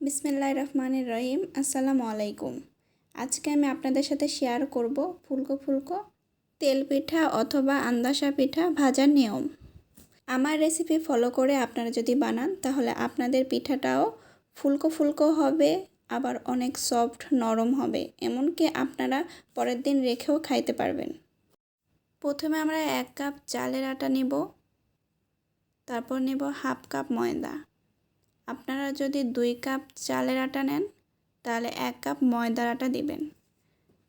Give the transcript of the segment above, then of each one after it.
বিসমিল্লাহ রহমানির রহিম। আসসালামু আলাইকুম। আজকে আমি আপনাদের সাথে শেয়ার করব ফুলকো ফুলকো তেল পিঠা অথবা আন্দাসা পিঠা ভাজার নিয়ম। আমার রেসিপি ফলো করে আপনারা যদি বানান, তাহলে আপনাদের পিঠাটাও ফুলকো ফুলকো হবে, আবার অনেক সফট নরম হবে, এমনকি আপনারা পরের দিন রেখেও খাইতে পারবেন। প্রথমে আমরা এক কাপ চালের আটা নেব, তারপর নেব হাফ কাপ ময়দা। আপনারা যদি দুই কাপ চালের আটা নেন, তাহলে এক কাপ ময়দার আটা দিবেন।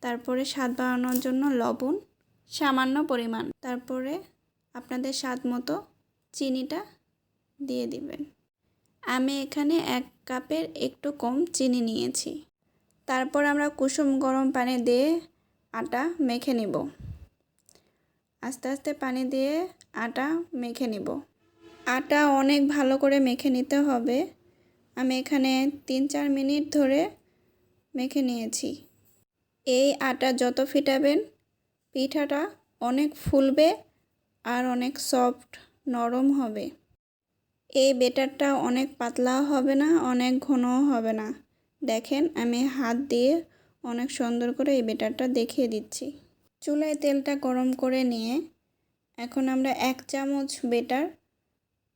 তারপরে স্বাদ বাড়ানোর জন্য লবণ, সামান্য পরিমাণ। তারপরে আপনাদের স্বাদ মতো চিনিটা দিয়ে দিবেন। আমি এখানে এক কাপের একটু কম চিনি নিয়েছি। তারপর আমরা কুসুম গরম পানি দিয়ে আটা মেখে নিব। আস্তে আস্তে পানি দিয়ে আটা মেখে নিব। আটা অনেক ভালো করে মেখে নিতে হবে। আমি এখানে তিন চার মিনিট ধরে মেখে নিয়েছি। এই আটা যত ফিটাবেন, পিঠাটা অনেক ফুলবে আর অনেক সফট, নরম হবে। এই বেটারটা অনেক পাতলাও হবে না, অনেক ঘনও হবে না। দেখেন, আমি হাত দিয়ে অনেক সুন্দর করে এই বেটারটা দেখিয়ে দিচ্ছি। চুলায় তেলটা গরম করে নিয়ে এখন আমরা এক চামচ বেটার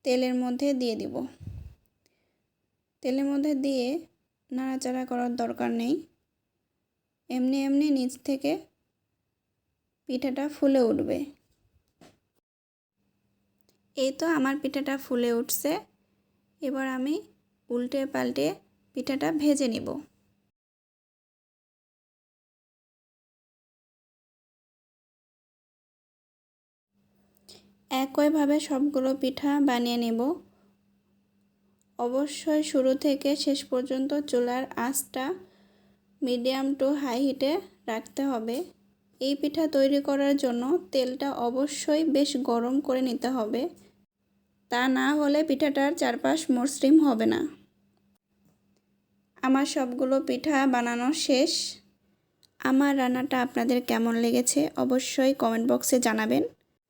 তেলের মধ্যে দিয়ে দিব। তেলের মধ্যে দিয়ে নাড়াচাড়া করার দরকার নেই। এমনি এমনি নিচ থেকে পিঠাটা ফুলে উঠবে। এই তো আমার পিঠাটা ফুলে উঠছে। এবার আমি উল্টে পাল্টে পিঠাটা ভেজে নিব। একইভাবে সবগুলো পিঠা বানিয়ে নেব। অবশ্যই শুরু থেকে শেষ পর্যন্ত চুলার আঁচটা মিডিয়াম টু হাই হিটে রাখতে হবে। এই পিঠা তৈরি করার জন্য তেলটা অবশ্যই বেশ গরম করে নিতে হবে। তা না হলে পিঠাটার চারপাশ মসৃণ হবে না। আমার সবগুলো পিঠা বানানো শেষ। আমার রান্নাটা আপনাদের কেমন লেগেছে অবশ্যই কমেন্ট বক্সে জানাবেন।